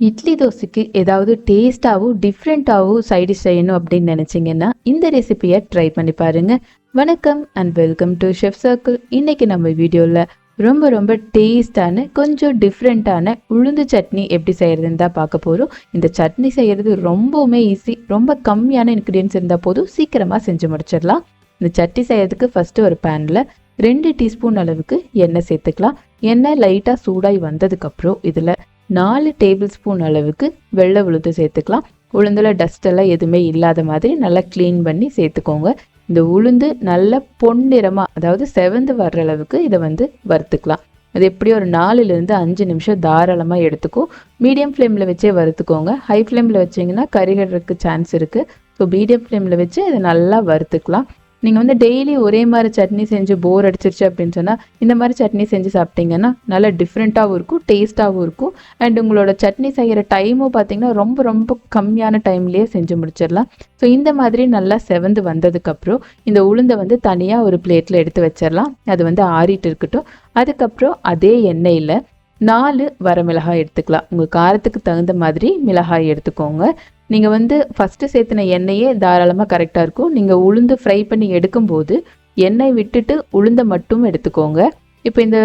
இட்லி தோசைக்கு ஏதாவது டேஸ்டாகவும் டிஃப்ரெண்ட்டாகவும் சைடு செய்யணும் அப்படின்னு நினச்சிங்கன்னா இந்த ரெசிபியை ட்ரை பண்ணி பாருங்கள் வணக்கம் and welcome to chef circle இன்னைக்கு நம்ம வீடியோவில் ரொம்ப ரொம்ப டேஸ்டான கொஞ்சம் டிஃப்ரெண்ட்டான உளுந்து சட்னி எப்படி செய்கிறதுன்னு தான் பார்க்க போகிறோம் இந்த சட்னி செய்கிறது ரொம்பவுமே ஈஸி ரொம்ப கம்மியான இன்க்ரீடியன்ஸ் இருந்தால் போதும் சீக்கிரமாக செஞ்சு முடிச்சிடலாம். இந்த சட்னி செய்கிறதுக்கு ஃபஸ்ட்டு ஒரு பேனில் ரெண்டு டீஸ்பூன் அளவுக்கு எண்ணெய் சேர்த்துக்கலாம். எண்ணெய் லைட்டாக சூடாகி வந்ததுக்கப்புறம் இதில் நாலு டேபிள் ஸ்பூன் அளவுக்கு வெள்ளை உளுந்து சேர்த்துக்கலாம். உளுந்தில் டஸ்டெல்லாம் எதுவுமே இல்லாத மாதிரி நல்லா க்ளீன் பண்ணி சேர்த்துக்கோங்க. இந்த உளுந்து நல்ல பொன்னிறமாக அதாவது செவந்து வர்ற அளவுக்கு இதை வந்து வறுத்துக்கலாம். அது எப்படி ஒரு நாலுலேருந்து அஞ்சு நிமிஷம் தாராளமாக எடுத்துக்கும் மீடியம் ஃப்ளேமில் வச்சே வறுத்துக்கோங்க. ஹை ஃப்ளேமில் வச்சிங்கன்னா கறிகிறதுக்கு சான்ஸ் இருக்குது ஸோ மீடியம் ஃப்ளேமில் வச்சு இதை நல்லா வறுத்துக்கலாம். நீங்கள் வந்து டெய்லி ஒரே மாதிரி சட்னி செஞ்சு போர் அடிச்சிருச்சு அப்படின்னு சொன்னால் இந்த மாதிரி சட்னி செஞ்சு சாப்பிட்டீங்கன்னா நல்லா டிஃப்ரெண்ட்டாகவும் இருக்கும் டேஸ்ட்டாகவும் இருக்கும். அண்ட் உங்களோட சட்னி செய்கிற டைமும் பார்த்தீங்கன்னா ரொம்ப ரொம்ப கம்மியான டைம்லேயே செஞ்சு முடிச்சிடலாம். ஸோ இந்த மாதிரி நல்லா செவந்து வந்ததுக்கப்புறம் இந்த உளுந்தை வந்து தனியாக ஒரு பிளேட்டில் எடுத்து வச்சிடலாம். அது வந்து ஆறிட்டு இருக்கட்டும். அதுக்கப்புறம் அதே எண்ணெயில் நாலு வரமிளகாய் எடுத்துக்கலாம். உங்கள் காரத்துக்கு தகுந்த மாதிரி மிளகாய் எடுத்துக்கோங்க. நீங்கள் வந்து ஃபஸ்ட்டு சேர்த்துன எண்ணெயே தாராளமாக கரெக்டாக இருக்கும். நீங்கள் உளுந்து ஃப்ரை பண்ணி எடுக்கும்போது எண்ணெய் விட்டுட்டு உளுந்தை மட்டும் எடுத்துக்கோங்க. இப்போ இந்த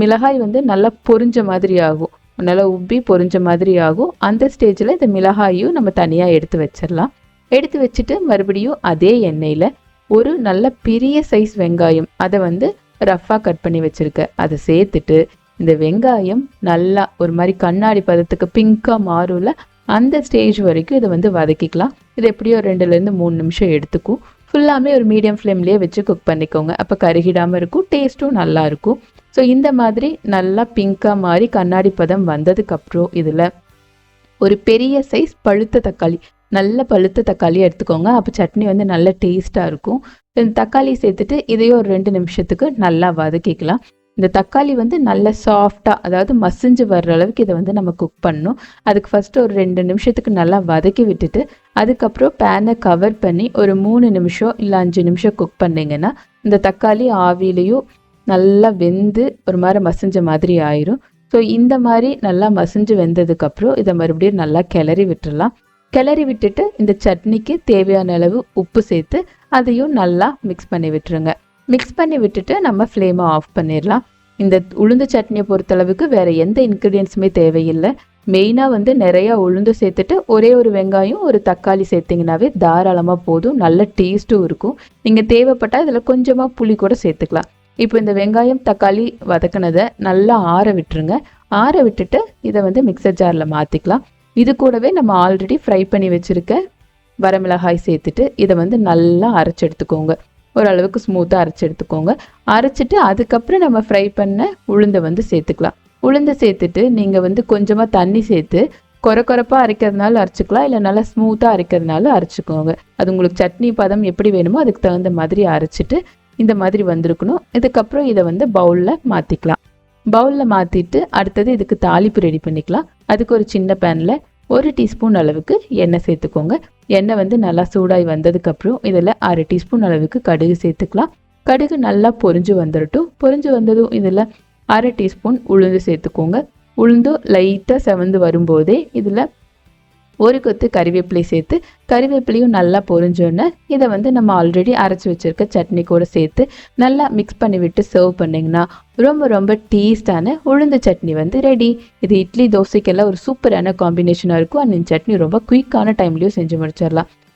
மிளகாய் வந்து நல்லா பொரிஞ்ச மாதிரி ஆகும். நல்லா உப்பி பொரிஞ்ச மாதிரி ஆகும். அந்த ஸ்டேஜில் இந்த மிளகாயும் நம்ம தனியாக எடுத்து வச்சிடலாம். எடுத்து வச்சுட்டு மறுபடியும் அதே எண்ணெயில் ஒரு நல்ல பெரிய சைஸ் வெங்காயம் அதை வந்து ரஃப்பாக கட் பண்ணி வச்சுருக்க. அதை சேர்த்துட்டு இந்த வெங்காயம் நல்லா ஒரு மாதிரி கண்ணாடி பதத்துக்கு பிங்காக மாறும்ல அந்த ஸ்டேஜ் வரைக்கும் இதை வந்து வதக்கிக்கலாம். இது எப்படியோ ரெண்டுலேருந்து மூணு நிமிஷம் எடுத்துக்கும். ஃபுல்லாமே ஒரு மீடியம் ஃப்ளேம்லேயே வச்சு குக் பண்ணிக்கோங்க. அப்போ கருகிடாமல் இருக்கும். டேஸ்ட்டும் நல்லா இருக்கும். ஸோ இந்த மாதிரி நல்லா பிங்காக மாறி கண்ணாடி பதம் வந்ததுக்கப்புறம் இதில் ஒரு பெரிய சைஸ் பழுத்த தக்காளி நல்ல பழுத்த தக்காளி எடுத்துக்கோங்க. அப்போ சட்னி வந்து நல்ல டேஸ்ட்டாக இருக்கும். தக்காளி சேர்த்துட்டு இதையும் ஒரு ரெண்டு நிமிஷத்துக்கு நல்லா வதக்கிக்கலாம். இந்த தக்காளி வந்து நல்ல சாஃப்டாக அதாவது மசிஞ்சு வர்ற அளவுக்கு இதை வந்து நம்ம குக் பண்ணணும். அதுக்கு ஃபஸ்ட்டு ஒரு ரெண்டு நிமிஷத்துக்கு நல்லா வதக்கி விட்டுட்டு அதுக்கப்புறம் பேனை கவர் பண்ணி ஒரு மூணு நிமிஷம் இல்லை அஞ்சு நிமிஷம் குக் பண்ணிங்கன்னா இந்த தக்காளி ஆவிலையும் நல்லா வெந்து ஒரு மாதிரி மசிஞ்ச மாதிரி ஆயிரும். ஸோ இந்த மாதிரி நல்லா மசிஞ்சு வெந்ததுக்கப்புறம் இதை மறுபடியும் நல்லா கிளறி விட்டுடலாம் கிளறி விட்டுட்டு இந்த சட்னிக்கு தேவையான அளவு உப்பு சேர்த்து அதையும் நல்லா மிக்ஸ் பண்ணி விட்டுருங்க. மிக்ஸ் பண்ணி விட்டுட்டு நம்ம ஃப்ளேமை ஆஃப் பண்ணிடலாம். இந்த உளுந்து சட்னியை பொறுத்தளவுக்கு வேறு எந்த இன்க்ரீடியன்ஸுமே தேவையில்லை. மெயினாக வந்து நிறையா உளுந்து சேர்த்துட்டு ஒரே ஒரு வெங்காயம் ஒரு தக்காளி சேர்த்திங்கனாவே தாராளமாக போதும். நல்ல டேஸ்ட்டும் இருக்கும். நீங்கள் தேவைப்பட்டால் இதில் கொஞ்சமாக புளி கூட சேர்த்துக்கலாம். இப்போ இந்த வெங்காயம் தக்காளி வதக்கினதை நல்லா ஆற விட்டுருங்க. ஆற விட்டுட்டு இதை வந்து மிக்சர் ஜாரில் மாற்றிக்கலாம் இது கூடவே நம்ம ஆல்ரெடி ஃப்ரை பண்ணி வச்சுருக்க வரமிளகாய் சேர்த்துட்டு இதை வந்து நல்லா அரைச்சி எடுத்துக்கோங்க. ஓரளவுக்கு ஸ்மூத்தாக அரைச்சி எடுத்துக்கோங்க. அரைச்சிட்டு அதுக்கப்புறம் நம்ம ஃப்ரை பண்ண உளுந்தை வந்து சேர்த்துக்கலாம். உளுந்தை சேர்த்துட்டு நீங்கள் வந்து கொஞ்சமாக தண்ணி சேர்த்து குறை குறைப்பாக அரைக்கிறதுனால அரைச்சிக்கலாம். இல்லை நல்லா ஸ்மூத்தாக அரைக்கிறதுனால அரைச்சிக்கோங்க. அது உங்களுக்கு சட்னி பதம் எப்படி வேணுமோ அதுக்கு தகுந்த மாதிரி அரைச்சிட்டு இந்த மாதிரி வந்திருக்கணும். இதுக்கப்புறம் இதை வந்து பவுலில் மாற்றிக்கலாம் பவுலில் மாற்றிட்டு அடுத்தது இதுக்கு தாளிப்பு ரெடி பண்ணிக்கலாம். அதுக்கு ஒரு சின்ன பேனில் ஒரு டீஸ்பூன் அளவுக்கு எண்ணெய் சேர்த்துக்கோங்க. எண்ணெய் வந்து நல்லா சூடாகி வந்ததுக்கப்புறம் இதில் அரை டீஸ்பூன் அளவுக்கு கடுகு சேர்த்துக்கலாம். கடுகு நல்லா பொரிஞ்சு வந்துடட்டும் பொரிஞ்சு வந்ததும் இதில் அரை டீஸ்பூன் உளுந்து சேர்த்துக்கோங்க. உளுந்தும் லைட்டாக செவந்து வரும்போதே இதில் ஒரு கொத்து கறிவேப்பிலை சேர்த்து கறிவேப்பிலையும் நல்லா பொரிஞ்சோன்னே இதை வந்து நம்ம ஆல்ரெடி அரைச்சி வச்சுருக்க சட்னி கூட சேர்த்து நல்லா மிக்ஸ் பண்ணி விட்டு சர்வ் பண்ணிங்கன்னா ரொம்ப ரொம்ப டேஸ்டான உளுந்து சட்னி வந்து ரெடி இது இட்லி தோசைக்கெல்லாம் ஒரு சூப்பரான காம்பினேஷனாக இருக்கும். அண்ட் இந்த சட்னி ரொம்ப குயிக்கான டைம்லேயும் செஞ்சு முடிச்சிடலாம்.